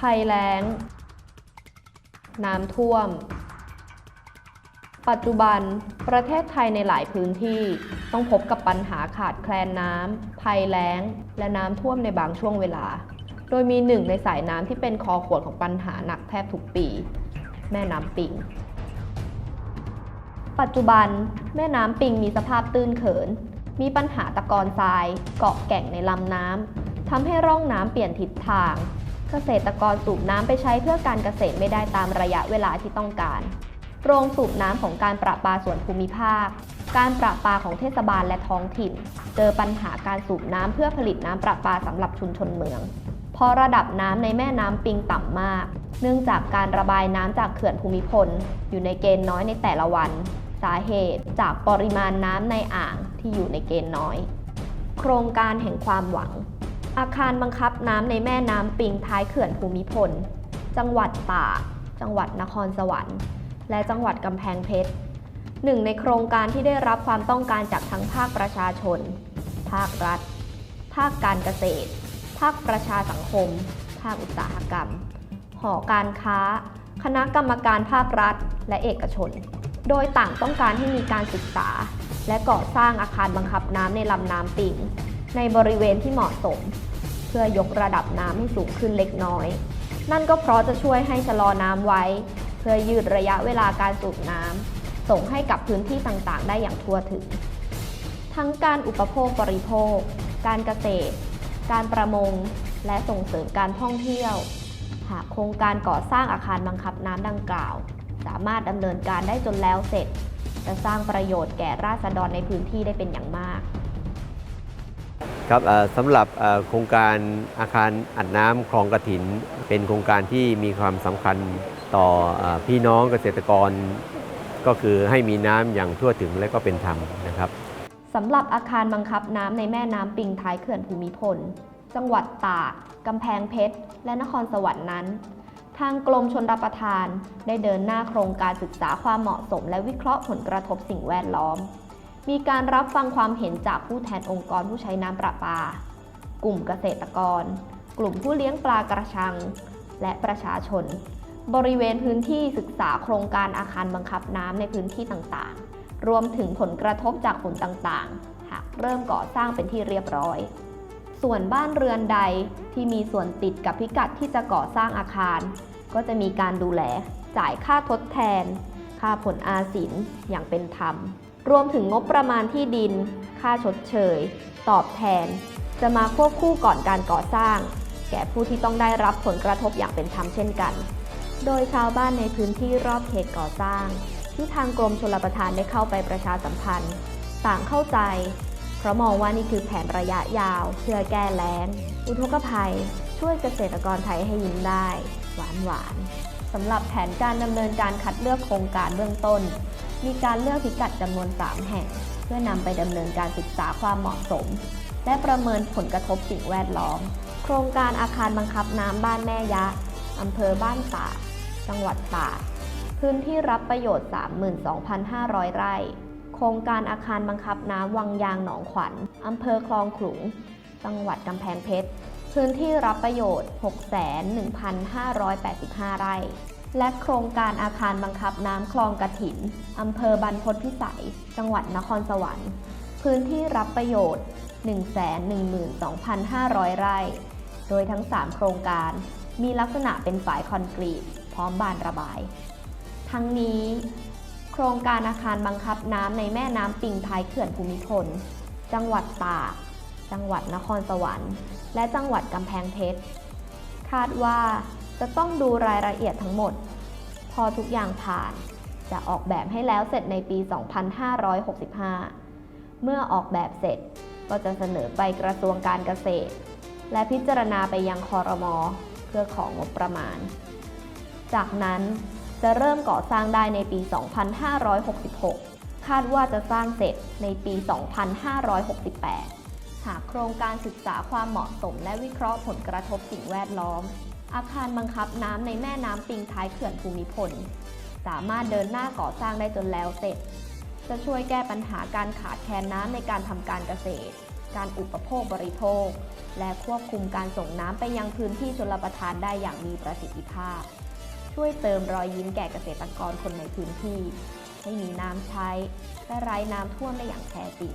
ภัยแล้ง น้ำท่วม ปัจจุบันประเทศไทยในหลายพื้นที่ต้องพบกับปัญหาขาดแคลนน้ำ ภัยแล้ง และน้ำท่วมในบางช่วงเวลา โดยมีหนึ่งในสายน้ำที่เป็นคอขวดของปัญหาหนักแทบทุกปี แม่น้ำปิง ปัจจุบันแม่น้ำปิงมีสภาพตื้นเขิน มีปัญหาตะกอนทราย เกาะแก่งในลำน้ำทำให้ร่องน้ำเปลี่ยนทิศทาง เกษตรกรสูบน้ำไปใช้เพื่อการเกษตรไม่ได้ตามระยะเวลาที่ต้องการ โรงสูบน้ำของการประปาส่วนภูมิภาค การประปาของเทศบาลและท้องถิ่น เจอปัญหาการสูบน้ำเพื่อผลิตน้ำประปาสำหรับชุมชนเมืองเพราะระดับน้ำในแม่น้ำปิงต่ำมาก เนื่องจากการระบายน้ำจากเขื่อนภูมิพล อยู่ในเกณฑ์น้อยในแต่ละวัน สาเหตุจากปริมาณน้ำในอ่างที่อยู่ในเกณฑ์น้อย โครงการแห่งความหวัง อาคารบังคับน้ำในแม่น้ำปิงท้ายเขื่อนภูมิพล จังหวัดตากจังหวัดนครสวรรค์ และจังหวัดกำแพงเพชรหนึ่งในโครงการที่ได้รับความต้องการจากทั้งภาคประชาชน ภาครัฐ ภาคการเกษตร ภาคประชาสังคม ภาคอุตสาหกรรม หอการค้า คณะกรรมการภาครัฐ และเอกชน โดยต่างต้องการให้มีการศึกษา และก่อสร้างอาคารบังคับน้ำในลำน้ำปิง ในบริเวณที่เหมาะสม เพื่อยกระดับน้ำให้สูงขึ้นเล็กน้อย นั่นก็เพราะจะช่วยให้ชะลอน้ำไว้ เพื่อยืดระยะเวลาการสูบน้ำส่งให้กับพื้นที่ต่างๆ ได้อย่างทั่วถึง ทั้งการอุปโภคบริโภค การเกษตร การประมง และส่งเสริมการท่องเที่ยว หากโครงการก่อสร้างอาคารบังคับน้ำดังกล่าว สามารถดำเนินการได้จนแล้วเสร็จ จะสร้างประโยชน์แก่ราษฎรในพื้นที่ได้เป็นอย่างมาก ครับสำหรับโครงการอาคารอัดน้ำคลองกระถิน เป็นโครงการที่มีความสำคัญต่อพี่น้องเกษตรกร ก็คือให้มีน้ำอย่างทั่วถึงและก็เป็นธรรมนะครับสำหรับอาคารบังคับน้ำในแม่น้ำปิงท้ายเขื่อนภูมิพล จังหวัดตาก กำแพงเพชร และนครสวรรค์นั้น ทางกรมชนรับประทานได้เดินหน้าโครงการศึกษาความเหมาะสม และวิเคราะห์ผลกระทบสิ่งแวดล้อม มีการรับฟังความเห็นจากผู้แทนองค์กรผู้ใช้น้ำประปา กลุ่มเกษตรกร กลุ่มผู้เลี้ยงปลากระชัง และประชาชน บริเวณพื้นที่ศึกษาโครงการอาคารบังคับน้ำในพื้นที่ต่างๆ รวมถึงผลกระทบจากฝนต่างๆ หากเริ่มก่อสร้างเป็นที่เรียบร้อย ส่วนบ้านเรือนใดที่มีส่วนติดกับพิกัดที่จะก่อสร้างอาคาร ก็จะมีการดูแล จ่ายค่าทดแทน ค่าผลอาสินอย่างเป็นธรรม รวมถึงงบประมาณที่ดิน ค่าชดเชย ตอบแทน จะมาควบคู่ก่อนการก่อสร้าง แก่ผู้ที่ต้องได้รับผลกระทบอย่างเป็นธรรมเช่นกัน โดยชาวบ้านในพื้นที่รอบเขตก่อสร้าง ที่ทางกรมชลประทานได้เข้าไปประชาสัมพันธ์ ต่างเข้าใจ เพราะมองว่านี่คือแผนระยะยาว เพื่อแก้แล้ง อุทกภัย ช่วยเกษตรกรไทยให้ยิ้มได้ หวานหวานสำหรับแผนการดำเนินการคัดเลือกโครงการเบื้องต้น มีการเลือกพิกัดจำนวน 3 แห่ง เพื่อนำไปดำเนินการศึกษาความเหมาะสม และประเมินผลกระทบสิ่งแวดล้อม โครงการอาคารบังคับน้ำบ้านแม่ยะอำเภอบ้านตากจังหวัดตากพื้นที่รับประโยชน์ 32,500 ไร่ โครงการอาคารบังคับน้ำวังยางหนองขวัญอำเภอคลองขลุง จังหวัดกำแพงเพชร พื้นที่รับประโยชน์61,585 ไร่ และโครงการอาคารบังคับน้ำคลองกระถิน อำเภอบรรพตพิสัย จังหวัดนครสวรรค์ พื้นที่รับประโยชน์ 112,500 ไร่ โดยทั้ง 3 โครงการมีลักษณะเป็นฝายคอนกรีต พร้อมบานระบาย ทั้งนี้ โครงการอาคารบังคับน้ำในแม่น้ำปิงท้ายเขื่อนภูมิพล จังหวัดตาก จังหวัดนครสวรรค์ และจังหวัดกำแพงเพชร คาดว่า จะต้องดูรายละเอียดทั้งหมด พอทุกอย่างผ่าน จะออกแบบให้แล้วเสร็จในปี 2565 เมื่อออกแบบเสร็จก็จะเสนอไปกระทรวงการเกษตร และพิจารณาไปยังคอรมอเพื่อของงบประมาณ จากนั้นจะเริ่มก่อสร้างได้ในปี 2566 คาดว่าจะสร้างเสร็จในปี 2568 หากโครงการศึกษาความเหมาะสมและวิเคราะห์ผลกระทบสิ่งแวดล้อม อาคารบังคับน้ำในแม่น้ำปิงท้ายเขื่อนภูมิพล สามารถเดินหน้าก่อสร้างได้จนแล้วเสร็จ จะช่วยแก้ปัญหาการขาดแคลนน้ำในการทำการเกษตร การอุปโภคบริโภค และควบคุมการส่งน้ำไปยังพื้นที่ชลประทานได้อย่างมีประสิทธิภาพ ช่วยเติมรอยยิ้มแก่เกษตรกรคนในพื้นที่ ให้มีน้ำใช้และไร้น้ำท่วมได้อย่างแท้จริง